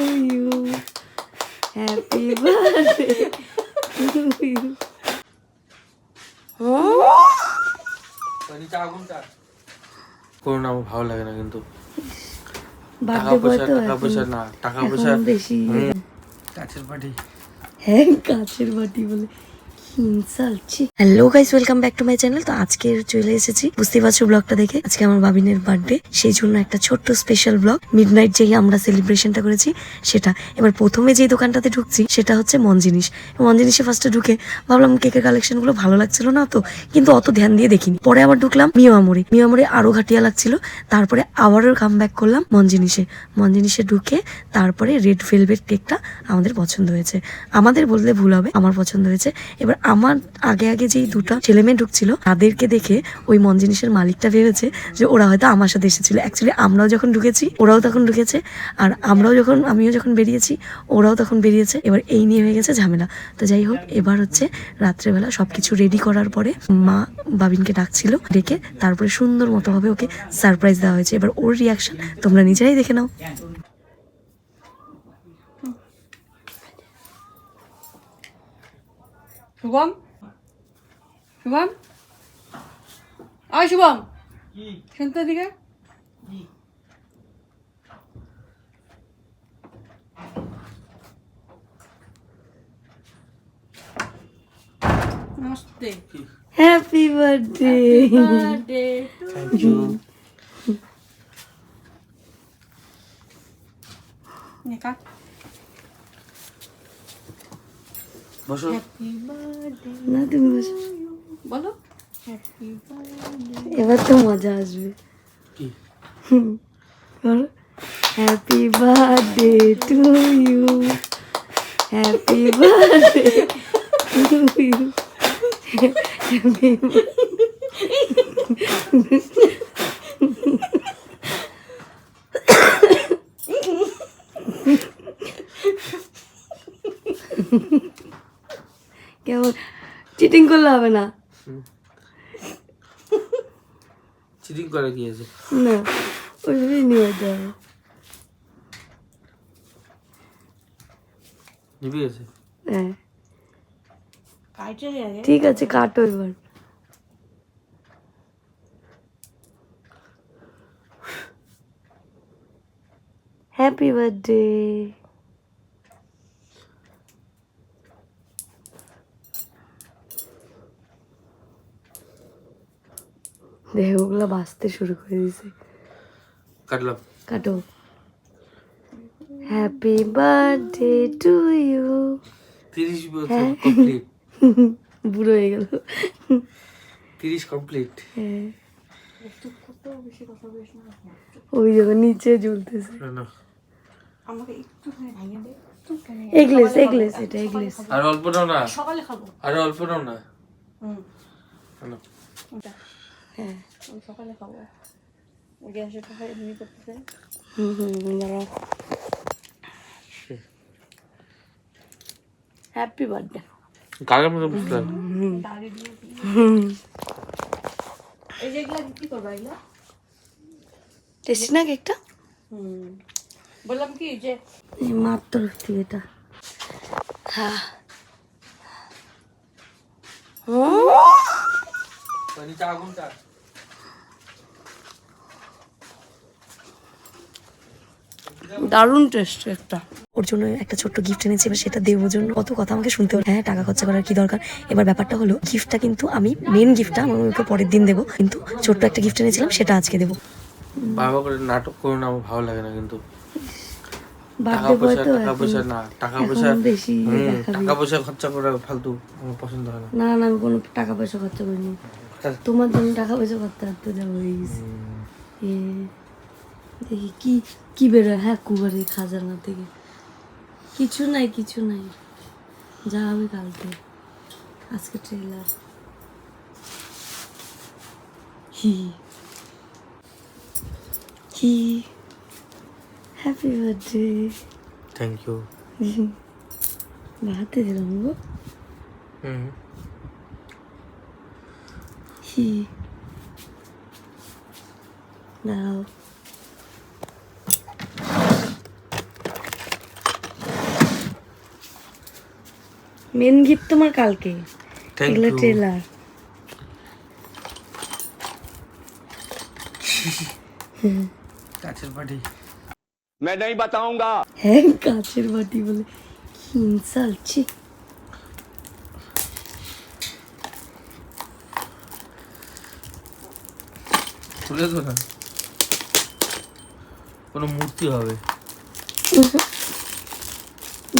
you. Happy birthday to you. করোনা আমার ভালো লাগে না কিন্তু। টাকা পয়সা টাকা পয়সা না টাকা পয়সা বেশি কাছের বাটি। হ্যাঁ কাছের বাটি বলে। Hello guys welcome back to my channel তো আজকে চলে এসেছি। বুঝতে পারছ ব্লগটা দেখে? আজকে আমার বাবিনের বার্থডে সেই জন্য একটা ছোট্ট স্পেশাল ব্লগ মিড নাইট যেই আমরা সেলিব্রেশনটা করেছি, সেটা। এবার প্রথমে যেই দোকানটাতে ঢুকছি, সেটা হচ্ছে মন জিনিস মন জিনিসে ফার্স্টে ঢুকে ভাবলাম কেকের কালেকশনগুলো ভালো লাগছিল না তো, কিন্তু অত ধ্যান দিয়ে দেখিনি। পরে আবার ঢুকলাম মিও আমরে আরও ঘাটিয়া লাগছিল। তারপরে আবারও কাম ব্যাক করলাম মন জিনিসে মন জিনিসে ঢুকে তারপরে রেড ভেলভেট কেকটা আমাদের পছন্দ হয়েছে। আমাদের বললে ভুল হবে, আমার পছন্দ হয়েছে। এবার আমার আগে আগে যেই দুটা ছেলে মেয়ে ঢুকছিল, তাদেরকে দেখে ওই মন জিনিসের মালিকটা ভেবেছে যে ওরা হয়তো আমার সাথে এসেছিল। অ্যাকচুয়ালি আমরাও যখন ঢুকেছি, ওরাও তখন ঢুকেছে। আর আমরাও যখন, আমিও যখন বেরিয়েছি, ওরাও তখন বেরিয়েছে। এবার এই নিয়ে হয়ে গেছে ঝামেলা। তো যাই হোক, এবার হচ্ছে রাত্রেবেলা সব কিছু রেডি করার পরে মা বাবিনকে ডাকছিল, ডেকে তারপরে সুন্দর মতো ভাবে ওকে সারপ্রাইজ দেওয়া হয়েছে। এবার ওর রিয়াকশন তোমরা নিজেরাই দেখে নাও। শুভম শুভম আয় শুভম শুনতে দিকে namaste happy birthday birthday thank you cut বসো। না তুমি বসো। বলো। এবার তো মজা আসবে। কি? Happy birthday to you happy birthday to you কেমন? চিটিং করলে হবে না। চিটিং করে কি আছে? না ওইভাবেই নিয়ে যেতে হবে। নিবি গেছে হ্যাঁ। কাইটে আগে? ঠিক আছে কাটো এবার। হ্যাপি বার্থডে দেহ ওগুলো বাঁচতে শুরু করে দিয়েছে। কাটলাম। কাটো। হ্যাপি বার্থডে টু ইউ তিরিশ বছর হ্যাঁ। কমপ্লিট বুড়ো হয়ে গেল। তিরিশ কমপ্লিট হ্যাঁ। ওই যখন নিচে ঝুলতেছে না আমাকে একটুখানি ভাঙিয়ে দে। এগলেস এগলেস এটা এগলেস আর অল্প নাও না। সকালে খাব। আর অল্প নাও না। হুম। হ্যাঁ। সকালে খাব। গ্যাসের টাকা এমনি করতেছে। হুম হুম দাঁড়াও। হ্যাপি বার্থডে কাগের মতো বুঝলাম এই যে এগুলা কি করব এগুলা? টেস্টি না কেকটা হুম। বললাম কি যে তরফ থেকে এটা। হ্যাঁ আগুনটা দারুণ টেস্ট একটা। ওর জন্য একটা ছোট্ট গিফট এনেছি এবার সেটা দেওয়ার জন্য। কত কথা আমাকে শুনতে হলো। হ্যাঁ টাকা খরচা করার কি দরকার? এবার ব্যাপারটা হলো গিফটটা কিন্তু আমি মেন গিফটটা আমি ওকে পরের দিন দেবো। কিন্তু ছোট্ট একটা গিফট এনেছিলাম সেটা আজকে দেবো। বাবা করে নাটক করোনা আমার ভালো লাগে না কিন্তু। টাকা পয়সা টাকা পয়সা না টাকা পয়সা বেশি টাকা পয়সা খরচা করা ফালতু আমার পছন্দ হয় না। না না আমি কোনো টাকা পয়সা খরচা করিনি। তোমার জন্য টাকা পয়সা করতে করতে যাব এ, দেখি কি কি বেরোয়? হ্যাঁ কুবারে খাজানা থেকে। কিছু নাই কিছু নাই। যা হবে কালকে আজকে ট্রেলার হি হি। হ্যাপি বার্থডে থ্যাংক ইউ হাতে দিলাম গো। হুম। T. Now, মেন গিফট তোমার কালকে এগুলো ট্রেলার কাচের বাটি मैं नहीं बताऊँगा है काचिर बाटी बोले इंसल्ट ची তুলে তো না কোনো মূর্তি হবে?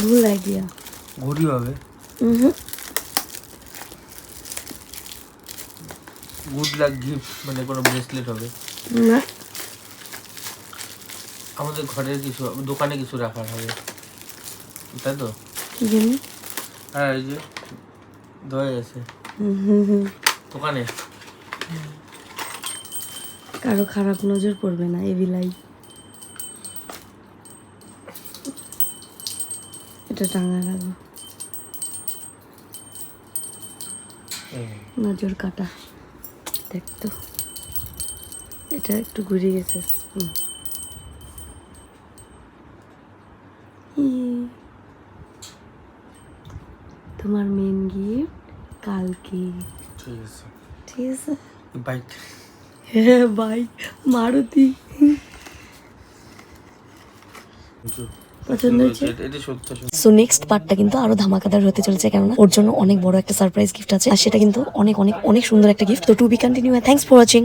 ভুল আইডিয়া ঘড়ি হবে? গুড লাক গিফট মানে কোনো ব্রেসলেট হবে? না। আমাদের ঘরের কিছু দোকানে কিছু রাখার হবে। তাই তো? হ্যাঁ এই যে দয়ে আছে। দোকানে? কারও খারাপ নজর পড়বে না এভিলাই এটা টাঙা রাখব নজর কাটা। দেখ তো। এটা একটু ঘুরে গেছে। হুম। তোমার মেন গিফট কালকে। ঠিক আছে। ঠিক আছে। বাইক হ্যাঁ বাইক মারুতি। পছন্দ হয়েছে? সো নেক্সট পার্টটা কিন্তু আরও ধামাকাদার হতে চলেছে কেননা ওর জন্য অনেক বড় একটা সারপ্রাইজ গিফট আছে। আর সেটা কিন্তু অনেক অনেক অনেক সুন্দর একটা গিফট তো to be continue thanks for watching